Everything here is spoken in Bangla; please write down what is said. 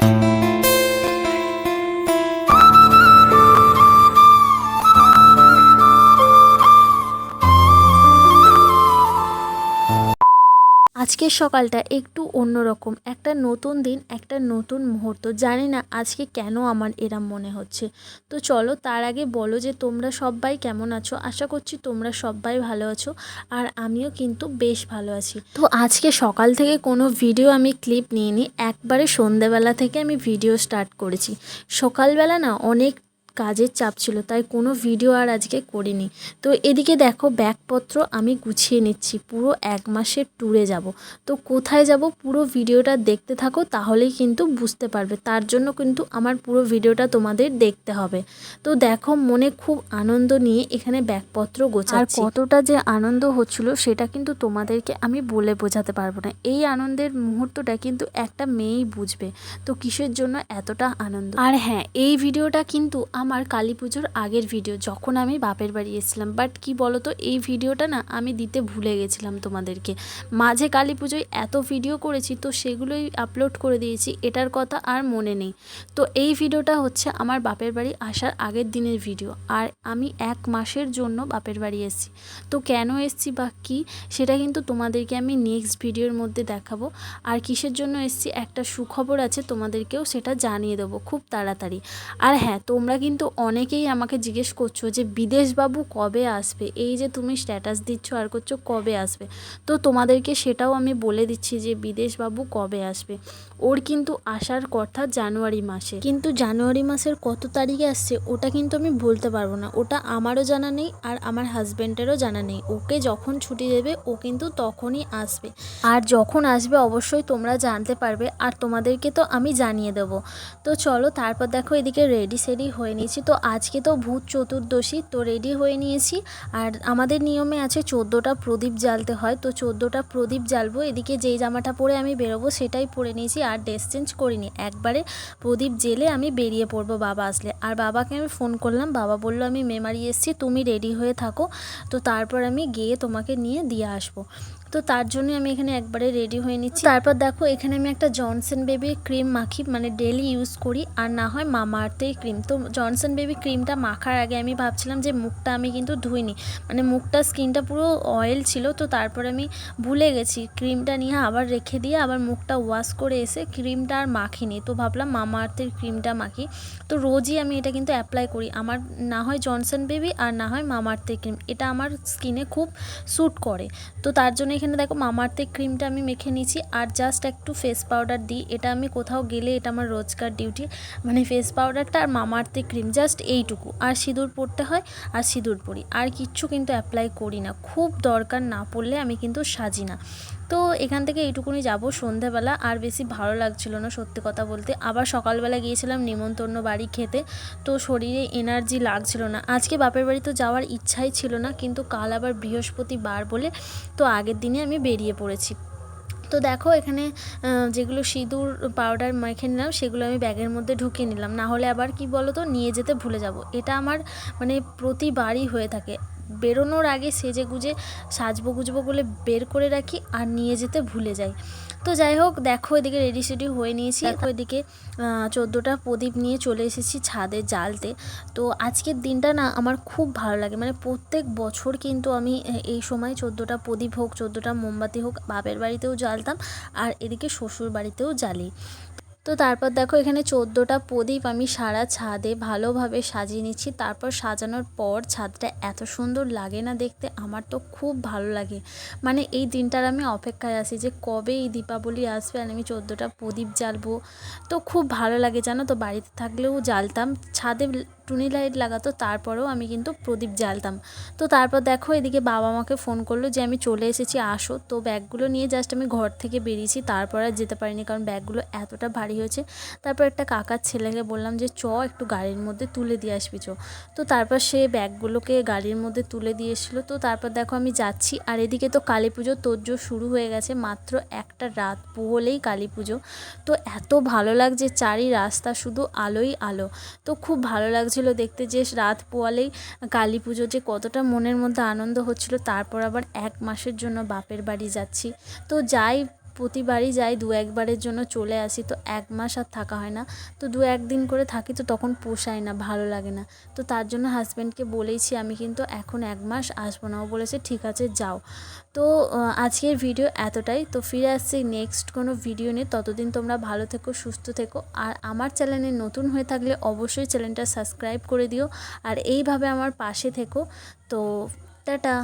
Thank you. আজকের সকালটা একটু অন্যরকম। একটা নতুন দিন, একটা নতুন মুহূর্ত। জানি না আজকে কেন আমার এরম মনে হচ্ছে। তো চলো তার আগে বলো যে তোমরা সবাই কেমন আছো? আশা করছি তোমরা সবাই ভালো আছো আর আমিও কিন্তু বেশ ভালো আছি। তো আজকে সকাল থেকে কোনো ভিডিও আমি ক্লিপ নিইনি। একবারে সন্ধেবেলা থেকে আমি ভিডিও স্টার্ট করেছি। সকালবেলা না অনেক কাজের চাপ ছিল তাই কোনো ভিডিও আর আজকে করিনি। তো এদিকে দেখো ব্যাগপত্র আমি গুছিয়ে নিচ্ছি পুরো এক মাসের ট্যুরে যাব। তো কোথায় যাব পুরো ভিডিওটা দেখতে থাকো তাহলেই কিন্তু বুঝতে পারবে। তার জন্য কিন্তু আমার পুরো ভিডিওটা তোমাদের দেখতে হবে। তো দেখো মনে খুব আনন্দ নিয়ে এখানে ব্যাগপত্র গোছাচ্ছি। আর কতটা যে আনন্দ হচ্ছিল সেটা কিন্তু তোমাদেরকে আমি বলে বোঝাতে পারব না। এই আনন্দের মুহূর্তটা কিন্তু একটা মেয়েই বুঝবে তো কিসের জন্য এতটা আনন্দ? আর হ্যাঁ এই ভিডিওটা কিন্তু আমার কালী পুজোর আগের ভিডিও যখন আমি বাপের বাড়ি এসেছিলাম। বাট কি বলতো, এই ভিডিওটা না আমি দিতে ভুলে গেছিলাম তোমাদেরকে। মাঝে কালী পুজোয় এত ভিডিও করেছি, তো সেগুলোই আপলোড করে দিয়েছি, এটার কথা আর মনে নেই। তো এই ভিডিওটা হচ্ছে আমার বাপের বাড়ি আসার আগের দিনের ভিডিও আর আমি এক মাসের জন্য বাপের বাড়ি এসেছি। তো কেন এসেছি বা কী, সেটা কিন্তু তোমাদেরকে আমি নেক্সট ভিডিওর মধ্যে দেখাবো। আর কিসের জন্য এসেছি, একটা সুখবর আছে তোমাদেরকেও সেটা জানিয়ে দেবো খুব তাড়াতাড়ি। আর হ্যাঁ তোমরা কিন্তু অনেকেই আমাকে জিজ্ঞেস করছ যে, বিদেশবাবু কবে আসবে? এই যে তুমি স্ট্যাটাস দিচ্ছ আর করছ, কবে আসবে? তো তোমাদেরকে সেটাও আমি বলে দিচ্ছি যে, বিদেশবাবু কবে আসবে? ওর কিন্তু আসার কথা জানুয়ারি মাসে। কিন্তু জানুয়ারি মাসের কত তারিখে আসছে, ওটা কিন্তু আমি বলতে পারব না। ওটা আমারও জানা নেই আর আমার হাজব্যান্ডেরও জানা নেই। ওকে যখন ছুটি দেবে, ও কিন্তু তখনই আসবে। আর যখন আসবে, অবশ্যই তোমরা জানতে পারবে। আর তোমাদেরকে তো আমি জানিয়ে দেবো। তো চলো, তারপর দেখো, এদিকে রেডি সেডি হয়ে নিয়েছি। তো আজকে তো ভূত চতুর্দশী, তো রেডি হয়ে নিয়েছি। আর আমাদের নিয়মে আছে চোদ্দোটা প্রদীপ জ্বালতে হয়। তো চোদ্দোটা প্রদীপ জ্বালবো, এদিকে যেই জামাটা পরে আমি বেরোবো সেটাই পরে নিয়েছি। আর ড্রেস চেঞ্জ করিনি। একবারে প্রদীপ জেলে আমি বেরিয়ে পড়ব বাবা আসলে। আর বাবাকে আমি ফোন করলাম। বাবা বলল, আমি মেমারি এসেছি, তুমি রেডি হয়ে থাকো। তো তারপর আমি গিয়ে তোমাকে নিয়ে দিয়ে আসব। তো তার জন্য আমি এখানে একবারে রেডি হয়ে নিচ্ছি। তারপর দেখো, এখানে আমি একটা জনসন বেবি ক্রিম মাখি মানে ডেলি ইউজ করি। আর না হয় মামা আর্থের ক্রিম তো জনসন বেবি ক্রিমটা মাখার আগে আমি ভাবছিলাম যে মুখটা আমি কিন্তু ধুইনি। মানে মুখটা স্কিনটা পুরো অয়েল ছিল, তো তারপর আমি ভুলে গেছি। ক্রিমটা নিয়ে আবার রেখে দিয়ে আবার মুখটা ওয়াশ করে এসে ক্রিমটা আর মাখিনি। তো ভাবলাম মামা আর্থের ক্রিমটা মাখি। তো রোজই আমি এটা কিন্তু অ্যাপ্লাই করি। আমার না হয় জনসন বেবি আর না হয় মামা আর্থের ক্রিম এটা আমার স্কিনে খুব স্যুট করে। তো তার জন্য এখানে দেখো মামার্থের ক্রিমটা আমি মেখে নিয়েছি। আর জাস্ট একটু ফেস পাউডার দিই। এটা আমি কোথাও গেলে এটা আমার রোজকার ডিউটি মানে ফেস পাউডারটা আর মামার্থের ক্রিম জাস্ট এইটুকু। আর সিঁদুর পরতে হয়, আর সিঁদুর পরি। আর কিচ্ছু কিন্তু অ্যাপ্লাই করি না। খুব দরকার না পড়লে আমি কিন্তু সাজি না। তো এখান থেকে এইটুকুনি যাব সন্ধেবেলা। আর বেশি ভালো লাগছিল না, সত্যি কথা বলতে। আবার সকালবেলা গিয়েছিলাম নিমন্ত্রণ বাড়ি খেতে। তো শরীরে এনার্জি লাগছিল না। আজকে বাপের বাড়ি তো যাওয়ার ইচ্ছাই ছিল না। কিন্তু কাল আবার বৃহস্পতিবার বলে তো আগের দিনে আমি বেরিয়ে পড়েছি। তো দেখো এখানে যেগুলো সিঁদুর, পাউডার মেখে নিলাম, সেগুলো আমি ব্যাগের মধ্যে ঢুকিয়ে নিলাম। না হলে আবার কি বলো তো নিয়ে যেতে ভুলে যাব। এটা আমার মানে প্রতিবারই হয়ে থাকে। বেরোনোর আগে সেজে গুজে সাজবো গুজবো বলে বের করে রাখি আর নিয়ে যেতে ভুলে যাই। তো যাই হোক দেখো এদিকে রেডি সেডি হয়ে নিয়েছি। দেখো। এদিকে চোদ্দোটা প্রদীপ নিয়ে চলে এসেছি ছাদে জ্বালতে। তো আজকের দিনটা না আমার খুব ভালো লাগে। মানে প্রত্যেক বছর কিন্তু আমি এই সময় চোদ্দোটা প্রদীপ হোক চোদ্দোটা মোমবাতি হোক বাপের বাড়িতেও জ্বালতাম আর এদিকে শ্বশুর বাড়িতেও জ্বালি। তো তারপর দেখো এখানে চোদ্দোটা প্রদীপ আমি সারা ছাদে ভালোভাবে সাজিয়ে নিচ্ছি। তারপর সাজানোর পর ছাদটা এত সুন্দর লাগে না দেখতে, আমার তো খুব ভালো লাগে। মানে এই দিনটার আমি অপেক্ষায় আছি যে কবে এই দীপাবলি আসবে আর আমি চোদ্দোটা প্রদীপ জ্বালবো। তো খুব ভালো লাগে জানো তো, বাড়িতে থাকলেও জ্বালতাম। ছাদে টুনি লাইট লাগাতো, তারপরেও আমি কিন্তু প্রদীপ জ্বালতাম। তো তারপর দেখো এদিকে বাবা আমাকে ফোন করল যে, আমি চলে এসেছি, আসো। তো ব্যাগগুলো নিয়ে জাস্ট আমি ঘর থেকে বেরিয়েছি, তারপর আর যেতে পারিনি কারণ ব্যাগগুলো এতটা ভারী হয়েছে। তারপর একটা কাকার ছেলেকে বললাম যে, চ, একটু গাড়ির মধ্যে তুলে দিয়ে আসবি, চ। তো তারপর সে ব্যাগগুলোকে গাড়ির মধ্যে তুলে দিয়ে এসেছিল। তো তারপর দেখো আমি যাচ্ছি, আর এদিকে তো কালী পুজো তোরজোর শুরু হয়ে গেছে মাত্র একটা রাত পোহলেই কালী পুজো। তো এত ভালো লাগছে চারি রাস্তা শুধু আলোই আলো। তো খুব ভালো লাগছিল দেখতে যে রাত পোয়ালেই কালী পুজো, যে কতটা মনের মধ্যে আনন্দ হচ্ছিল। তারপর আবার এক মাসের জন্য বাপের বাড়ি যাচ্ছি। তো যাই প্রতিবারই যাই, দু একবারের জন্য চলে আসি, তো এক মাস আর থাকা হয় না। তো দু একদিন করে থাকি, তো তখন পোষায় না, ভালো লাগে না। তো তার জন্য হাজব্যান্ডকে বলেইছি, আমি কিন্তু এখন এক মাস আসব না। ও বলেছে, ঠিক আছে, যাও। তো আজকের ভিডিও এতটাই। তো ফিরে আসছি নেক্সট কোনো ভিডিও নিয়ে। ততদিন তোমরা ভালো থেকো, সুস্থ থেকো। আর আমার চ্যানেলে নতুন হয়ে থাকলে অবশ্যই চ্যানেলটা সাবস্ক্রাইব করে দিও। আর এইভাবে আমার পাশে থেকো। তো, টাটা।